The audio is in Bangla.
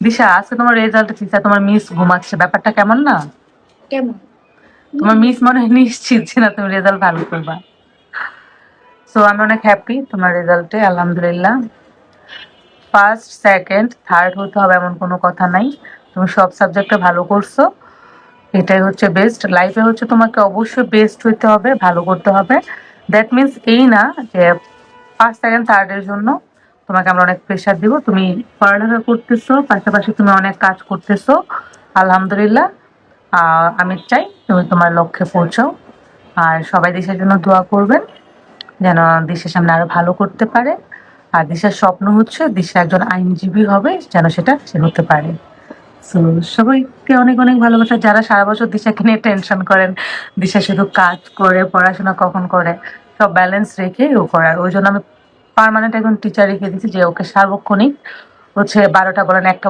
দিশা আজকে তোমার রেজাল্ট দিশা তোমার মিস ঘুমাচ্ছে। ব্যাপারটা কেমন না? কেমন? তোমার মিস মনে হয় নিশ্চিত যে না তুমি রেজাল্ট ভালো করবা। সো আমি অনেক হ্যাপি তোমার রেজাল্টে আলহামদুলিল্লাহ। ফার্স্ট সেকেন্ড থার্ড হতে হবে এমন কোনো কথা নাই। তুমি সব সাবজেক্টে ভালো করছ। এটাই হচ্ছে বেস্ট লাইফে হচ্ছে তোমাকে অবশ্যই বেস্ট হইতে হবে ভালো করতে হবে। দ্যাট মিনস এই না যে ফার্স্ট সেকেন্ড থার্ডের জন্য তোমাকে আমরা অনেক প্রেশার দিব তুমি পড়ালেখা করতেছো পাশাপাশি তুমি অনেক কাজ করতেছো। আলহামদুলিল্লাহ আমি চাই তুমি তোমার লক্ষ্যে পৌঁছাও। আর সবাই দেশের জন্য দোয়া করবেন যেন দেশের সামনে আরও ভালো করতে পারে। আর দিশার স্বপ্ন হচ্ছে দিশা একজন আইনজীবী হবে যেন সেটা সে হতে পারে। So, সবাইকে অনেক অনেক ভালোবাসা। যারা সারা বছর দিশাকে নিয়ে টেনশন করেন দিশা শুধু কাজ করে পড়াশোনা কখন করে সব ব্যালেন্স রেখে ও করার। ওই জন্য আমি পার্মানেন্ট এখন টিচার রেখে দিয়েছি যে ওকে সার্বক্ষণিক হচ্ছে বারোটা বলেন একটা